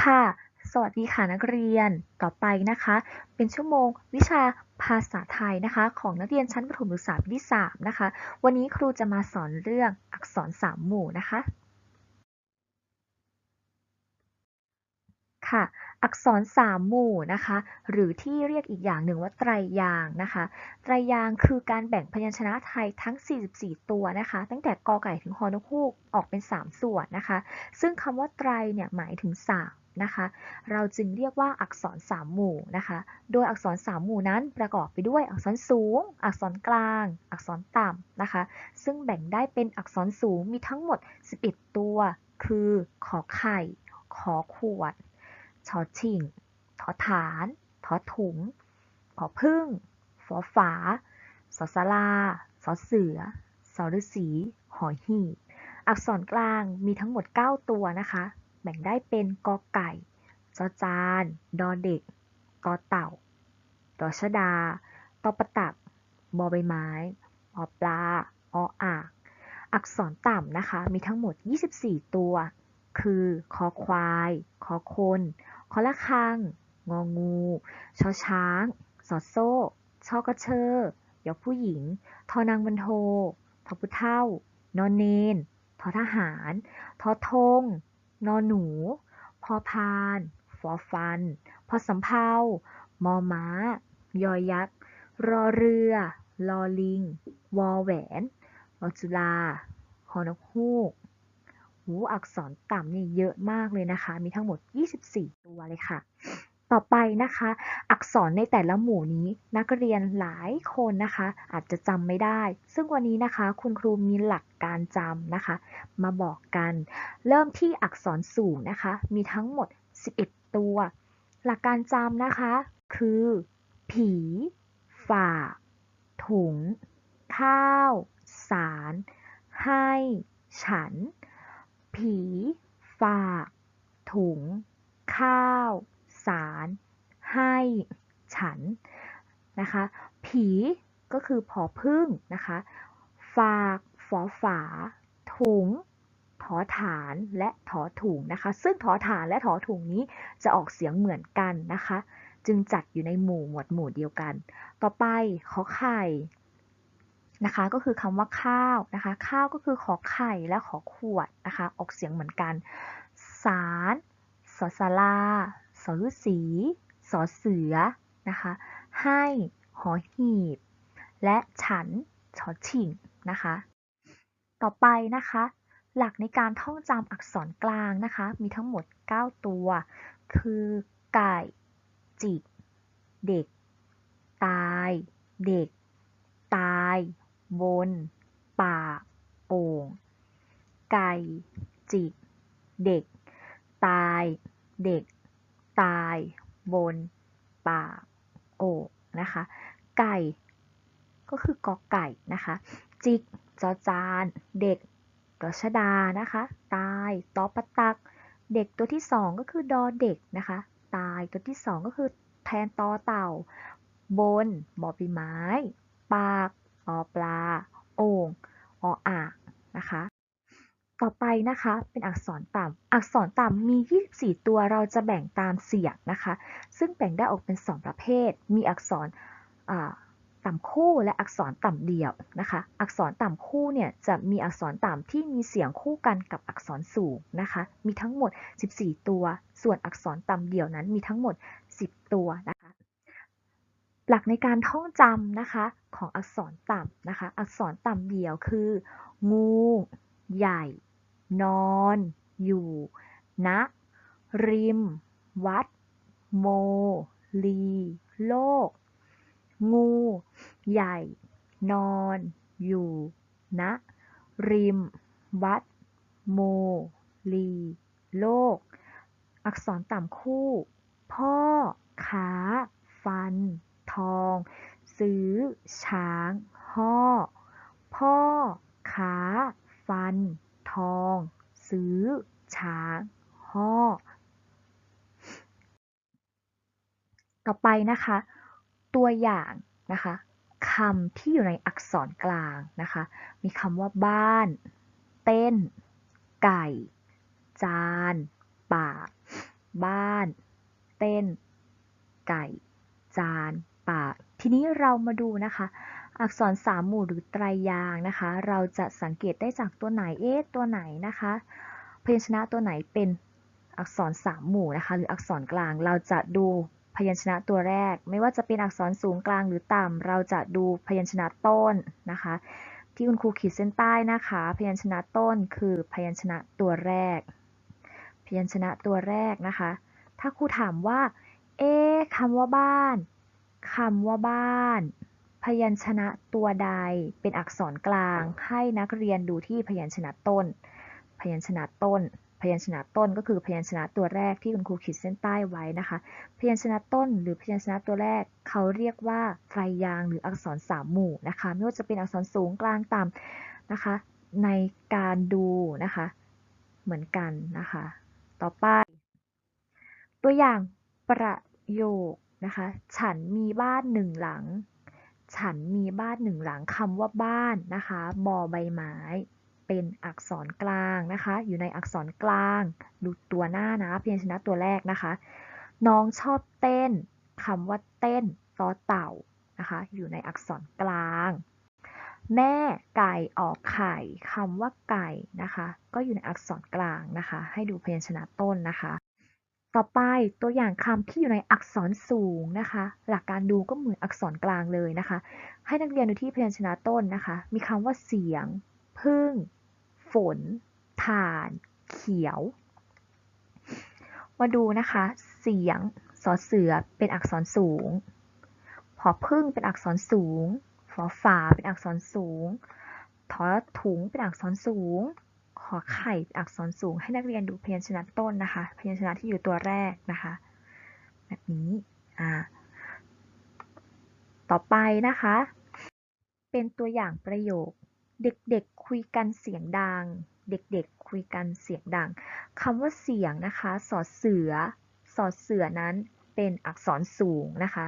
ค่ะ สวัสดีค่ะนักเรียน ต่อไปนะคะ เป็นชั่วโมงวิชาภาษาไทยนะคะ ของนักเรียนชั้นประถมศึกษาปีที่3นะคะ วันนี้ครูจะมาสอนเรื่องอักษรสามหมู่นะคะ ค่ะ อักษรสามหมู่นะคะ หรือที่เรียกอีกอย่างหนึ่งว่าไตรยางนะคะ ไตรยางค์คือการแบ่งพยัญชนะไทยทั้ง 44 ตัวนะคะ ตั้งแต่กอไก่ถึงฮอนกฮูกออกเป็น 3 ส่วนนะคะ ซึ่งคำว่าไตรเนี่ยหมายถึง3 นะคะ เราจึงเรียกว่าอักษรสามหมู่นะคะ โดยอักษรสามหมู่นั้นประกอบไปด้วยอักษรสูง อักษรกลาง อักษรต่ำนะคะ ซึ่งแบ่งได้เป็นอักษรสูงมีทั้งหมด 11 ตัว คือขอไข่ ขอขวด ชอชิงทอฐานทอถุงผอพึ่ง ฝอฝา สอสลา สอเสือ สอฤาษี หอหีบอักษรกลางมีทั้งหมด 9 ตัวนะคะ แบ่งได้เป็นกอไก่จอจาน ดอเด็กตอเต่าดอชดา ตอประตัก บอใบไม้อปลา ออ่างอักษรต่ำนะคะ มีทั้งหมด 24 ตัว คือ คอควาย คอคน คอละคัง งองู ชอช้าง สอโซ่ ชอกระเชอยอผู้หญิง ทอนางบรรโททอพุเท่า นอนเนน ทอทหาร ทอทง นอหนู พอพาน ฟอฟัน พอสำเภา มอม้า ยอยักษ์ รอเรือ ลอลิง วอแหวนรอจุลาคอนกฮูกหูอักษรต่ำนี่เยอะมากเลยนะคะ มีทั้งหมด 24 ตัวเลยค่ะ ต่อไปนะคะ อักษรในแต่ละหมู่นี้นักเรียนหลายคนนะคะ อาจจะจำไม่ได้ ซึ่งวันนี้นะคะคุณครูมีหลักการจำนะคะ มาบอกกัน เริ่มที่อักษรสูงนะคะ มีทั้งหมด 11 ตัว หลักการจำนะคะ คือ ผี ฝ่า ถุง ข้าว สาร ให้ ฉัน ผี ฝาก ถุง ข้าว สาร ให้ ฉัน นะคะ ผีก็คือผอพึ่งนะคะ ฝาก ฝอฝา ถุงถอฐานและถอถุงนะคะ ซึ่งถอฐานและถอถุงนี้จะออกเสียงเหมือนกันนะคะ จึงจัดอยู่ในหมู่หมวดหมู่เดียวกัน ต่อไปขอไข่นะคะ ก็คือคำว่าข้าวนะคะ ข้าวก็คือขอไข่และขอขวดนะคะ ออกเสียงเหมือนกัน สารสสารา สอฤาษีสอเสือนะคะให้หอหีบ และฉันชอชิงนะคะ ต่อไปนะคะ หลักในการท่องจำอักษรกลางนะคะ มีทั้งหมด 9 ตัว คือไก่ จิก เด็ก ตาย เด็ก ตาย บน ป่าโอ่ง ไก่ จิก เด็ก ตาย เด็ก ตายบนป่าโอ่งนะคะ ไก่ ก็คือกอไก่นะคะ จิกจอจาน เด็กดอชดานะคะ ตายตอปะตัก เด็กตัวที่สองก็คือดอเด็กนะคะ ตายตัวที่สองก็คือแทนตอเต่า บนบอใบไม้ ปากออปลา โอ่งออ่างนะคะ ต่อไปนะคะเป็นอักษรต่ำอักษรต่ำมี 24 ตัวเราจะแบ่งตามเสียงนะคะ ซึ่งแบ่งได้ออกเป็น 2 ประเภท มีอักษรต่ำคู่และอักษรต่ำเดี่ยวนะคะ อักษรต่ำคู่เนี่ยจะมีอักษรต่ำที่มีเสียงคู่กันกับอักษรสูงนะคะ มีทั้งหมด 14 ตัว ส่วนอักษรต่ำเดี่ยวนั้นมีทั้งหมด 10 ตัวนะคะ หลักในการท่องจำนะคะของอักษรต่ำนะคะ อักษรต่ำเดี่ยวคือ งู ใหญ่ นอนอยู่ ณ ริม วัด โมลี โลก งู ใหญ่ นอนอยู่ ณ ริม วัด โมลี โลก อักษรต่ำคู่ พ่อ ค้า ฟัน ทอง ซื้อ ช้าง ห่อ พ่อ ค้า ฟัน ทอง ซื้อ ช้าง ห่อ ต่อไป นะคะ ตัวอย่างนะคะคำที่อยู่ในอักษรกลางนะคะ มีคำว่าบ้าน เต้น ไก่ จาน ปาก บ้าน เต้น ไก่ จาน ปาก ทีนี้เรามาดูนะคะ อักษรสามหมู่หรือไตรยางนะคะ เราจะสังเกตได้จากตัวไหน เอ๊ะ ตัวไหนนะคะ พยัญชนะตัวไหนเป็นอักษรสามหมู่นะคะ หรืออักษรกลาง เราจะดู พยัญชนะตัวแรก ไม่ว่าจะเป็นอักษรสูงกลางหรือต่ำ เราจะดูพยัญชนะต้นนะคะ ที่คุณครูขีดเส้นใต้นะคะ พยัญชนะต้นคือพยัญชนะตัวแรก พยัญชนะตัวแรกนะคะ ถ้าครูถามว่า เอ๊คำว่าบ้านคำว่าบ้าน พยัญชนะตัวใดเป็นอักษรกลาง ให้นักเรียนดูที่พยัญชนะต้น พยัญชนะต้น พยัญชนะต้นก็คือพยัญชนะตัวแรกที่คุณครูขีดเส้นใต้ไว้นะคะ พยัญชนะต้น หรือพยัญชนะตัวแรก เขาเรียกว่าไตรยางหรืออักษรสามหมู่นะคะไม่ว่าจะเป็นอักษรสูงกลางต่ำนะคะ ในการดูนะคะ เหมือนกันนะคะ ต่อไป ตัวอย่างประโยคนะคะ ฉันมีบ้านหนึ่งหลัง ฉันมีบ้านหนึ่งหลังคำว่าบ้านนะคะบอใบไม้ เป็นอักษรกลางนะคะ อยู่ในอักษรกลางดูตัวหน้านะพยัญชนะตัวแรกนะคะ น้องชอบเต้นคำว่าเต้นต่อเต่านะคะ อยู่ในอักษรกลาง แม่ไก่ออกไข่คำว่าไก่นะคะ ก็อยู่ในอักษรกลางนะคะ ให้ดูพยัญชนะต้นนะคะ ต่อไปตัวอย่างคำที่อยู่ในอักษรสูงนะคะ หลักการดูก็เหมือนอักษรกลางเลยนะคะ ให้นักเรียนดูที่พยัญชนะต้นนะคะ มีคำว่าเสียงพึ่ง ฝน ถ่าน เขียว มาดูนะคะ เสียง สอเสือเป็นอักษรสูง พอพึ่งเป็นอักษรสูงฟอฝาเป็นอักษรสูง ทอถุงเป็นอักษรสูง ขอไข่เป็นอักษรสูง ให้นักเรียนดูพยัญชนะต้นนะคะ พยัญชนะที่อยู่ตัวแรกนะคะ แบบนี้ อ่า ต่อไปนะคะ เป็นตัวอย่างประโยค เด็กๆคุยกันเสียงดัง เด็กๆคุยกันเสียงดังคำว่าเสียงนะคะสอเสือสอเสือนั้นเป็นอักษรสูงนะคะ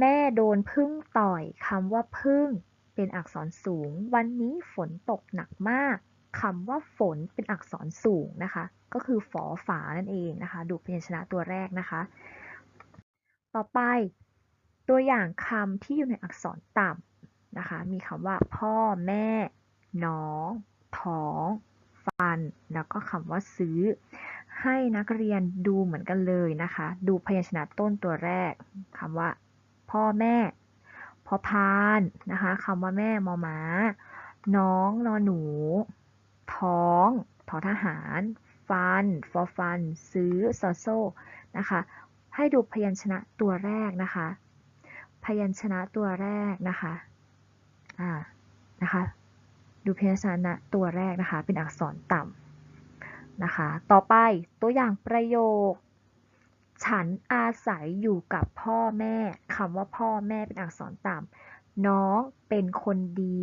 แม่โดนพึ่งต่อยคำว่าพึ่งเป็นอักษรสูง วันนี้ฝนตกหนักมากคำว่าฝนเป็นอักษรสูงนะคะ ก็คือฝอฝานั่นเองนะคะ ดูพยัญชนะตัวแรกนะคะ ต่อไป ตัวอย่างคำที่อยู่ในอักษรต่ำ นะคะ มีคำว่าพ่อแม่น้อง ท้อง ฟัน แล้วก็คำว่าซื้อ ให้นักเรียนดูเหมือนกันเลยนะคะ ดูพยัญชนะต้นตัวแรกคำว่า พ่อแม่พอพานนะคะคำว่าแม่มอมา น้องนอหนู ท้องทอทหาร ฟัน ฟอฟัน ซื้อซอโซนะคะ ให้ดูพยัญชนะตัวแรกนะคะ พยัญชนะตัวแรกนะคะ อ่านะคะดูพยัญชนะตัวแรกนะคะ เป็นอักษรต่ำนะคะ ต่อไปตัวอย่างประโยค ฉันอาศัยอยู่กับพ่อแม่คำว่าพ่อแม่เป็นอักษรต่ำน้องเป็นคนดี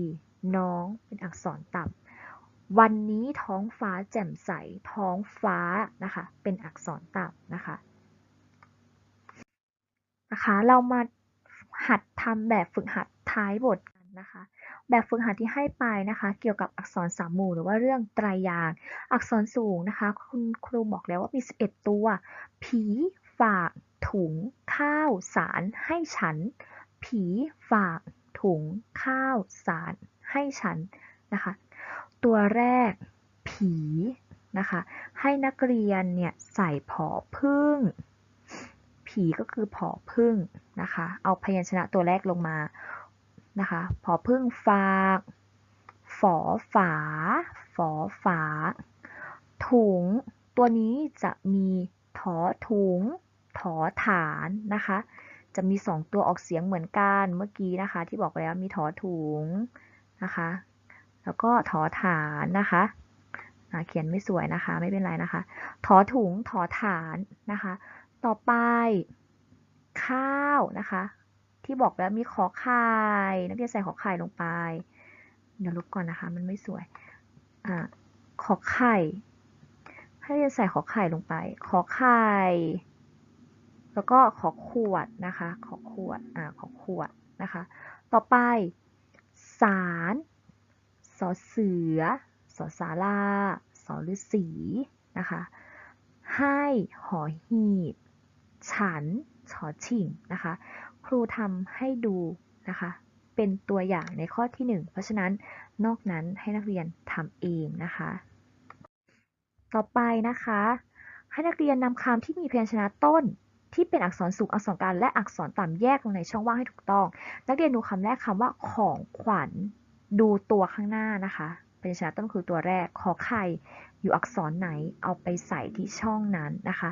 น้องเป็นอักษรต่ำวันนี้ท้องฟ้าแจ่มใส ท้องฟ้านะคะ เป็นอักษรต่ำนะคะนะคะ เรามาหัดทำแบบฝึกหัดท้ายบทกั นะคะ แบบฝึกหัดที่ให้ไปนะคะ เกี่ยวกับอักษรสามหมู่หรือว่าเรื่องไตรยางอักษรสูงนะคะ คุณครูบอกแล้วว่ามี 11 ตัว ผี ฝาก ถุง ข้าว สาร ให้ฉัน ผี ฝาก ถุง ข้าว สาร ให้ฉันนะคะ ตัวแรก ผีนะคะ ให้นักเรียนเนี่ยใส่ผอพึ่งผีก็คือผอพึ่งนะคะ เอาพยัญชนะตัวแรกลงมา นะคะผอพึ่งฝาก ฝอฝา ฝอฝา ถุง ตัวนี้จะมีถอถุง ถอฐานนะคะ จะมีสองตัวออกเสียงเหมือนกันเมื่อกี้นะคะ ที่บอกไปแล้วมีถอถุงนะคะ แล้วก็ถอฐานนะคะเขียนไม่สวยนะคะ ไม่เป็นไรนะคะ ถอถุงถอฐานนะคะ ต่อไป ข้าวนะคะ ที่บอกแล้วมีขอไข่นักเรียนใส่ขอไข่ลงไป เดี๋ยวลบก่อนนะคะ มันไม่สวยอขอไข่ให้นักเรียนใส่ขอไข่ลงไป ขอไข่ แล้วก็ขอขวดนะคะ ขอขวด อ่า ขอขวดนะคะ ต่อไป สารสอเสือสอสาราสอฤาษีนะคะ ให้หอหีบ ฉัน ชอชิงนะคะ ครูทำให้ดูนะคะ เป็นตัวอย่างในข้อที่หนึ่งเพราะฉะนั้นนอกนั้นให้นักเรียนทำเองนะคะ ต่อไปนะคะ ให้นักเรียนนำคำที่มีพยัญชนะต้นที่เป็นอักษรสูงอักษรกลางและอักษรต่ำแยกลงในช่องว่างให้ถูกต้อง นักเรียนดูคำแรกคำว่าของขวัญดูตัวข้างหน้านะคะพยัญชนะต้นคือตัวแรกขอไข่อยู่อักษรไหนเอาไปใส่ที่ช่องนั้นนะคะ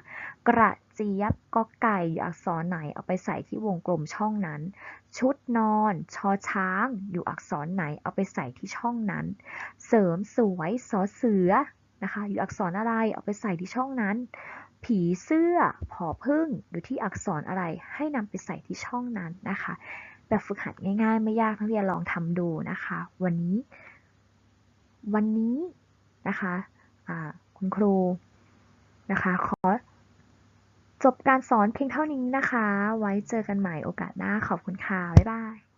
กระ จี๊ยบก็ไก่อยู่อักษรไหนเอาไปใส่ที่วงกลมช่องนั้น ชุดนอน ชอช้าง อยู่อักษรไหนเอาไปใส่ที่ช่องนั้น เสริมสวยสอเสือนะคะ อยู่อักษรอะไรเอาไปใส่ที่ช่องนั้น ผีเสื้อผอพึ่งอยู่ที่อักษรอะไรให้นำไปใส่ที่ช่องนั้นนะคะ แบบฝึกหัดง่ายๆ ไม่ยากนักเรียนลองทำดูนะคะ วันนี้ วันนี้นะคะคุณครูนะคะขอ จบการสอนเพียงเท่านี้นะคะ ไว้เจอกันใหม่โอกาสหน้าขอบคุณค่ะ บ๊ายบาย